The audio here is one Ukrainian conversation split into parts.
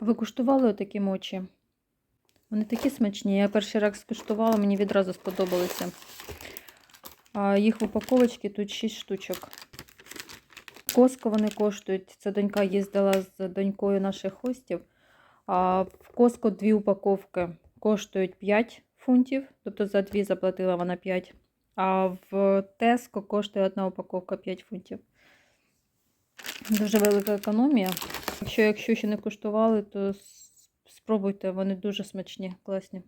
Ви куштували отакі мочі? Вони такі смачні. Я перший раз скуштувала, мені відразу сподобалися. А їх в упаковочці тут 6 штучок. Коско вони коштують. Це донька їздила з донькою наших хостів. А в Коско дві упаковки коштують 5 фунтів, тобто за дві заплатила вона 5. А в Теско коштує одна упаковка 5 фунтів. Дуже велика економія. Якщо, якщо ще не куштували, то спробуйте, вони дуже смачні, класні.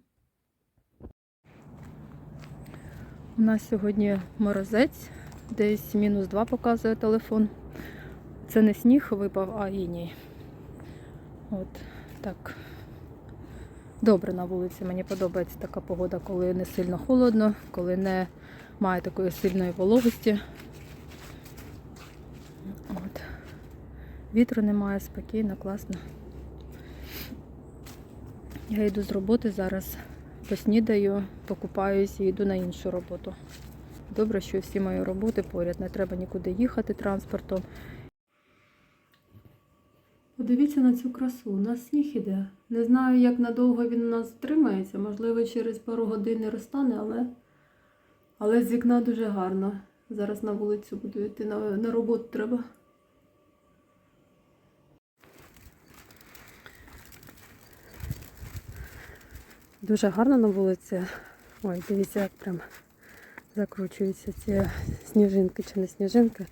У нас сьогодні морозець, десь мінус 2 показує телефон. Це не сніг випав, а іній. От так. Добре на вулиці. Мені подобається така погода, коли не сильно холодно, коли не має такої сильної вологості. От. Вітру немає, спокійно, класно. Я йду з роботи зараз, поснідаю, покупаюсь і йду на іншу роботу. Добре, що всі мої роботи поряд, не треба нікуди їхати транспортом. Подивіться на цю красу. У нас сніг іде. Не знаю, як надовго він у нас тримається. Можливо, через пару годин не розтане, але, але з вікна дуже гарно. Зараз на вулицю буду йти на, на роботу треба. Дуже гарно на вулиці. Ой, дивіться, як прям закручуються ці сніжинки чи не сніжинки,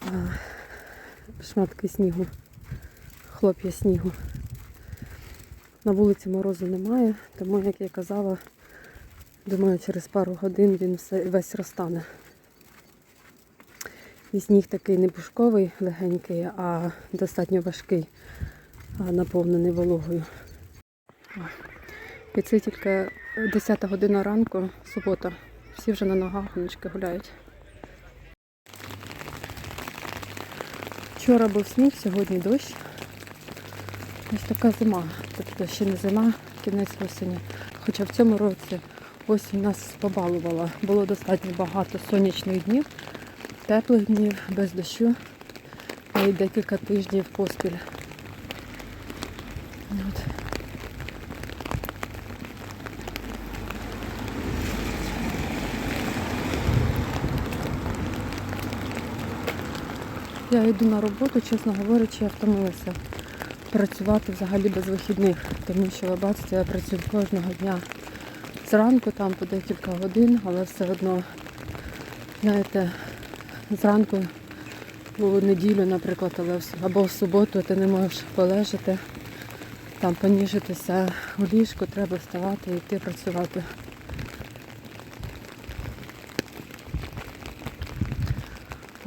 а шматки снігу, хлоп'я снігу. На вулиці морозу немає, тому, як я казала, думаю, через пару годин він все, весь розтане. І сніг такий не пушковий, легенький, а достатньо важкий, наповнений вологою. І це тільки 10 година ранку, субота. Всі вже на ногах, внучки гуляють. Вчора був сніг, сьогодні дощ. Ось така зима. Тобто ще не зима, кінець осені. Хоча в цьому році осінь нас побалувала. Було достатньо багато сонячних днів, теплих днів, без дощу. І декілька тижнів поспіль. Я йду на роботу, чесно говорячи, я втомилася працювати взагалі без вихідних, тому що ви бачите, я працюю кожного дня зранку, там по декілька годин, але все одно, знаєте, зранку у неділю, наприклад, але або в суботу ти не можеш полежати, там поніжитися у ліжку, треба вставати і йти працювати.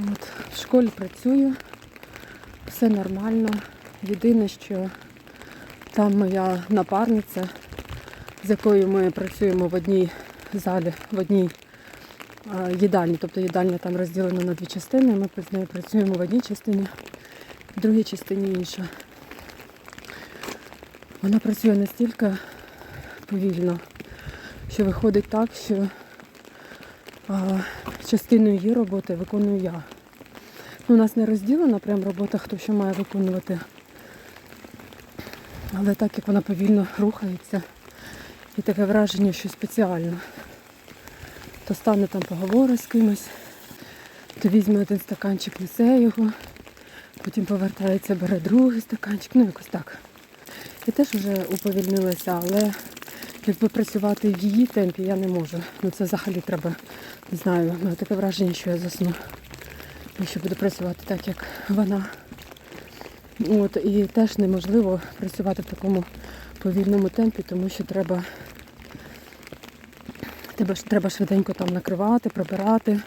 От, в школі працюю, все нормально. Єдине, що там моя напарниця, з якою ми працюємо в одній залі, в одній їдальні. Тобто їдальня там розділена на дві частини. Ми з нею працюємо в одній частині, в другій частині інша. Вона працює настільки повільно, що виходить так, що частину її роботи виконую я. Ну, у нас не розділена прям робота, хто що має виконувати. Але так як вона повільно рухається, і таке враження, що спеціально. То стане там поговорить з кимось, то візьме один стаканчик, несе його, потім повертається, бере другий стаканчик, ну якось так. Я теж вже уповільнилася, але якби працювати в її темпі я не можу. Ну це взагалі треба, не знаю, ну, таке враження, що я засну. Якщо буду працювати так, як вона. От, і теж неможливо працювати в такому повільному темпі, тому що треба, треба, швиденько там накривати, прибирати,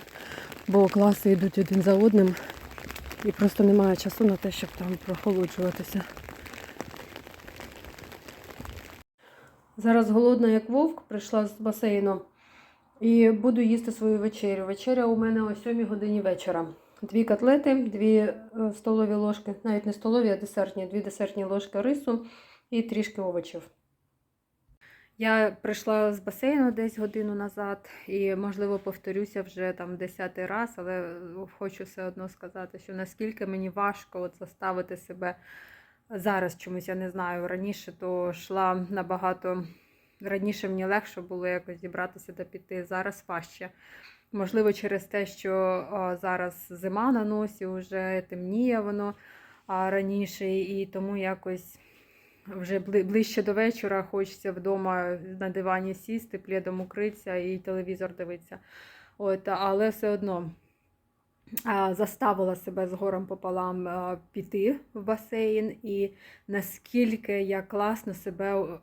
бо класи йдуть один за одним і просто немає часу на те, щоб там прохолоджуватися. Зараз голодна, як вовк, прийшла з басейну і буду їсти свою вечерю. Вечеря у мене о 7 годині вечора. Дві котлети, дві е, столові ложки, навіть не столові, а десертні, дві десертні ложки рису і трішки овочів. Я прийшла з басейну десь годину назад і, можливо, повторюся вже там десятий раз, але хочу все одно сказати, що наскільки мені важко от заставити себе Зараз чомусь я не знаю. Раніше то йшла набагато раніше мені легше було якось зібратися та піти. Зараз важче. Можливо, через те, що зараз зима на носі, вже темніє воно раніше, і тому якось вже бли- ближче до вечора хочеться вдома на дивані сісти, плідом укритися і телевізор дивитися. От, але все одно заставила себе з горем пополам піти в басейн, і наскільки я класно себе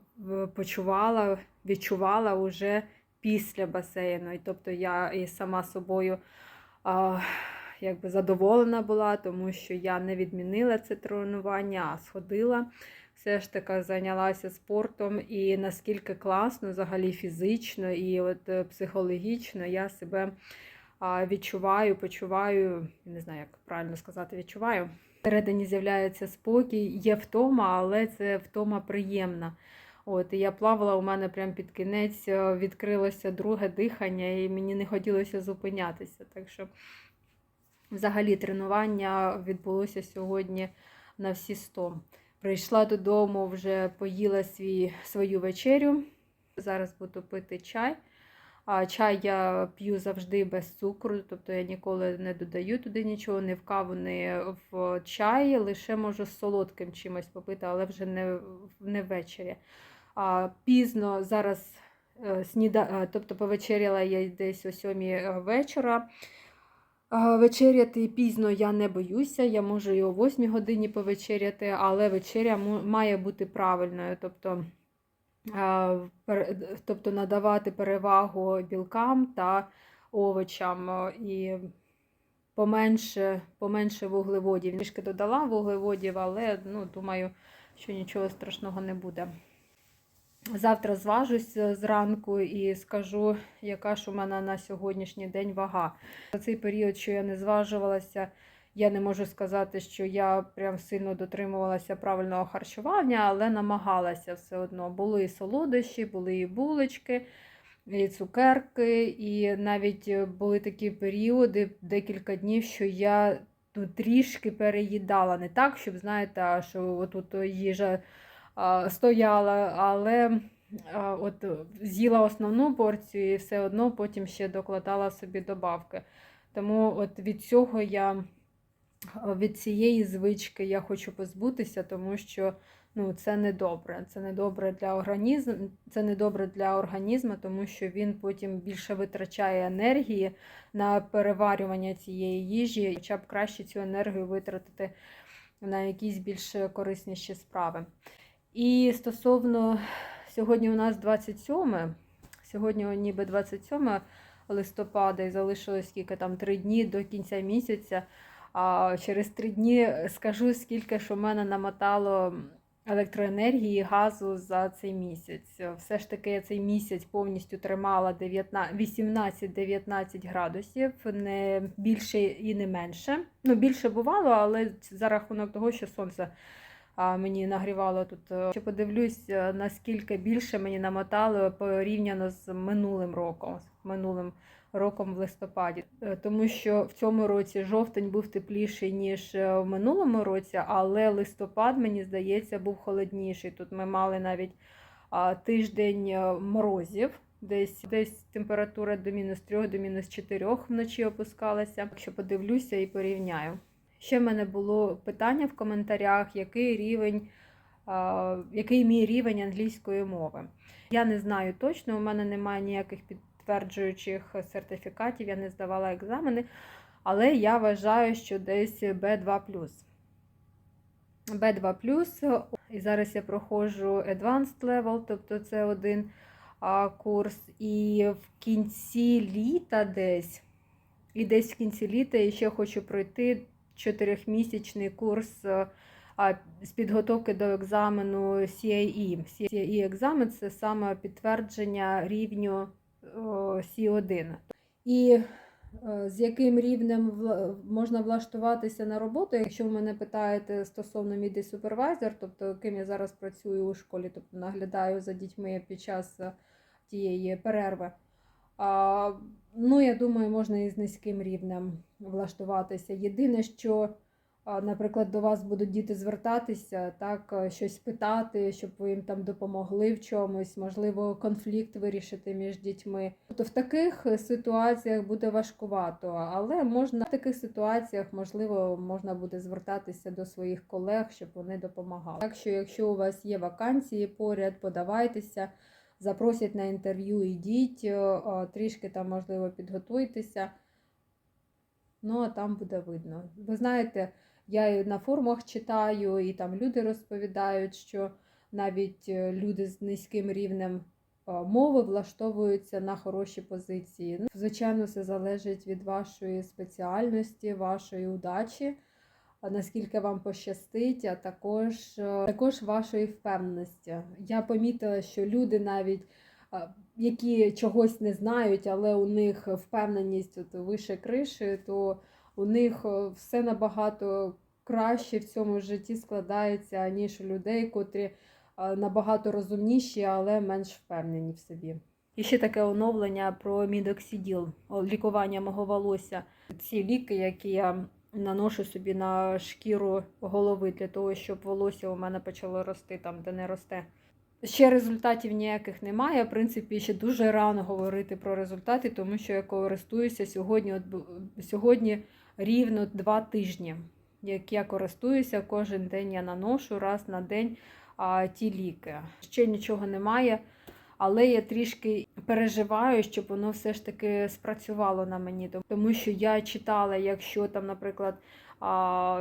почувала, відчувала уже після басейну. І тобто я і сама собою якби задоволена була, тому що я не відмінила це тренування, а сходила. Все ж таки зайнялася спортом, і наскільки класно, взагалі фізично і от е, психологічно я себе відчуваю, почуваю, не знаю, як правильно сказати, відчуваю. Всередині з'являється спокій, є втома, але це втома приємна. От, і я плавала, у мене прям під кінець е, відкрилося друге дихання, і мені не хотілося зупинятися. Так що, взагалі, тренування відбулося сьогодні на всі 100. Прийшла додому, вже поїла свій, свою вечерю. Зараз буду пити чай. А чай я п'ю завжди без цукру, тобто я ніколи не додаю туди нічого, ні в каву, ні в чай, лише можу з солодким чимось попити, але вже не, не ввечері. А, пізно зараз е, сніда... тобто повечеряла я десь о сьомій вечора. Вечеряти пізно я не боюся, я можу і о 8 годині повечеряти, але вечеря має бути правильною. Тобто, тобто надавати перевагу білкам та овочам і поменше, поменше вуглеводів. Трішки додала вуглеводів, але ну, думаю, що нічого страшного не буде. Завтра зважусь е, зранку і скажу, яка ж у мене на сьогоднішній день вага. За цей період, що я не зважувалася, я не можу сказати, що я прям сильно дотримувалася правильного харчування, але намагалася все одно. Були і солодощі, були і булочки, і цукерки, і навіть е, були такі періоди, декілька днів, що я ну, трішки переїдала. Не так, щоб знаєте, що отут їжа а, стояла, але от з'їла основну порцію і все одно потім ще докладала собі добавки. Тому от від цього я від цієї звички я хочу позбутися, тому що ну, це не добре. Це не добре для організму, це не добре для організму, тому що він потім більше витрачає енергії на переварювання цієї їжі, хоча б краще цю енергію витратити на якісь більш корисніші справи. І стосовно сьогодні у нас 27, сьогодні ніби 27 листопада, і залишилось скільки там три дні до кінця місяця. А через три дні скажу, скільки ж у мене намотало електроенергії, газу за цей місяць. Все ж таки я цей місяць повністю тримала 18-19 градусів, не більше і не менше. Ну, більше бувало, але за рахунок того, що сонце мені нагрівало тут. Ще подивлюсь, е, наскільки більше мені намотало порівняно з минулим роком. з Минулим роком в листопаді, Е, тому що в цьому році жовтень був тепліший, ніж е, в минулому році, але листопад, мені здається, був холодніший. Тут ми мали навіть тиждень морозів. Десь десь температура до мінус 3, до мінус 4 вночі опускалася. Якщо подивлюся і порівняю. Ще в мене було питання в коментарях, який рівень, який мій рівень англійської мови. Я не знаю точно, у мене немає ніяких підтверджуючих сертифікатів, я не здавала екзамени, але я вважаю, що десь B2. B2, і зараз я проходжу Advanced Level, тобто це один курс. І в кінці літа десь, і десь в кінці літа я ще хочу пройти чотирьохмісячний курс з підготовки до екзамену CIE. CIE екзамен це саме підтвердження рівню о, C1. І е, з яким рівнем можна влаштуватися на роботу, якщо ви мене питаєте стосовно мій супервайзер, тобто ким я зараз працюю у школі, тобто наглядаю за дітьми під час е, тієї перерви. Ну, я думаю, можна і з низьким рівнем влаштуватися. Єдине, що наприклад, до вас будуть діти звертатися, так, е, щось питати, щоб ви їм там допомогли в чомусь, можливо, конфлікт вирішити між дітьми. Тобто в таких е, ситуаціях буде важкувато, але можна в таких ситуаціях, можливо, можна буде звертатися до своїх колег, щоб вони допомагали. Так що, якщо у вас є вакансії поряд, подавайтеся. Запросять на інтерв'ю, ідіть, е, е, трішки там, можливо, підготуйтеся. Ну, а там буде видно. Ви знаєте, я на форумах читаю, і там люди розповідають, що навіть е, люди з низьким рівнем мови влаштовуються на хороші позиції. Ну, звичайно, все залежить від вашої спеціальності, вашої удачі, наскільки вам пощастить, а також, е, також вашої впевненості. Я помітила, що люди навіть. е, Які чогось не знають, але у них впевненість от вище криші, то у них е, все набагато краще в цьому житті складається, ніж у людей, котрі набагато розумніші, але менш впевнені в собі. І ще таке оновлення про мідоксиділ, лікування мого волосся. Ці ліки, які я наношу собі на шкіру голови для того, щоб волосся у мене почало рости там, де не росте. Ще результатів ніяких немає. В принципі, ще дуже рано говорити про результати, тому що я користуюся сьогодні, сьогодні рівно два тижні, як я користуюся, кожен день я наношу раз на день а, ті ліки. Ще нічого немає, але я трішки переживаю, щоб воно все ж таки спрацювало на мені. Тому що я читала, якщо там, наприклад,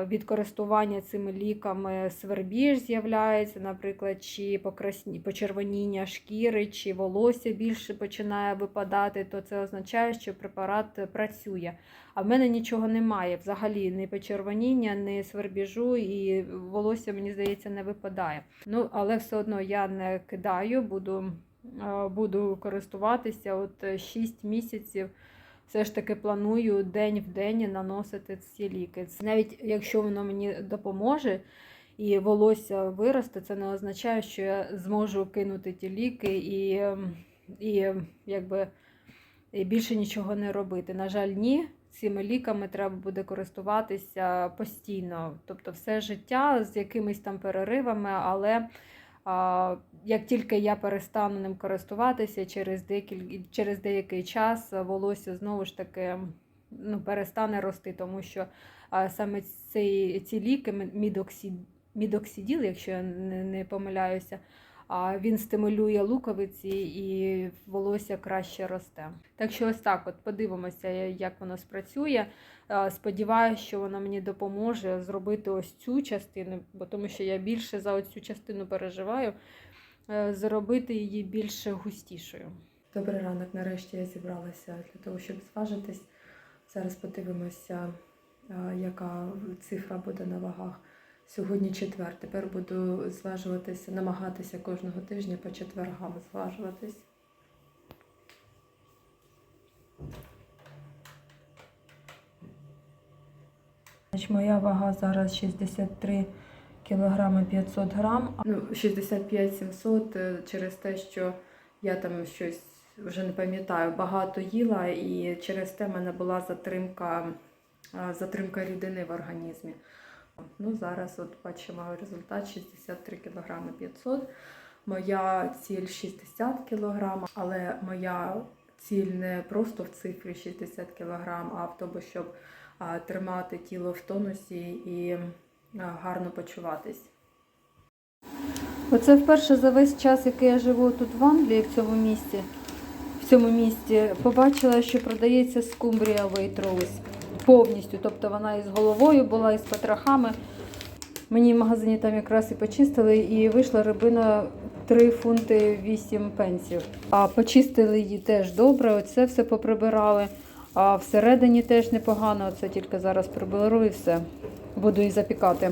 від користування цими ліками свербіж з'являється, наприклад, чи покрасні, почервоніння шкіри, чи волосся більше починає випадати, то це означає, що препарат працює. А в мене нічого немає взагалі, ні почервоніння, ні свербіжу, і волосся, мені здається, не випадає. Ну, але все одно я не кидаю, буду, буду користуватися от 6 місяців все ж таки планую день в день наносити ці ліки. Навіть якщо воно мені допоможе і волосся виросте, це не означає, що я зможу кинути ті ліки і, ем, і якби і більше нічого не робити. На жаль, ні. Цими ліками треба буде користуватися постійно, тобто все життя з якимись там переривами, але як тільки я перестану ним користуватися через декіль... через деякий час, волосся знову ж таки ну, перестане рости, тому що саме ці, ці ліки, мідоксід... мідоксиділ, якщо я не помиляюся, а він стимулює луковиці і волосся краще росте. Так що ось так, от подивимося, як воно спрацює. Е, Сподіваюся, що вона мені допоможе зробити ось цю частину, бо тому що я більше за цю частину переживаю, е, зробити її більш густішою. Добрий ранок, нарешті я зібралася для того, щоб зважитись. Зараз подивимося, яка цифра буде на вагах. Сьогодні четвер. Тепер буду зважуватися, намагатися кожного тижня по четвергам зважуватись. Моя вага зараз 63 кг 500 грам. Ну, 65 700 е, через те, що я там щось вже не пам'ятаю, багато їла, і через те в мене була затримка, затримка рідини в організмі. Ну, зараз от бачимо результат 63 кг 500. Моя ціль 60 кг, але моя ціль не просто в цифрі 60 кг, а в тому, щоб тримати тіло в тонусі і гарно почуватись. Оце вперше за весь час, який я живу тут в Англії, в цьому місті, в цьому місті, побачила, що продається скумбрія Waitrose повністю. Тобто вона із головою була, і з потрохами. Мені в магазині там якраз і почистили, і вийшла рибина 3 фунти 8 пенсів. А почистили її теж добре, оце все поприбирали. А всередині теж непогано, оце тільки зараз приберу і все. Буду її запікати.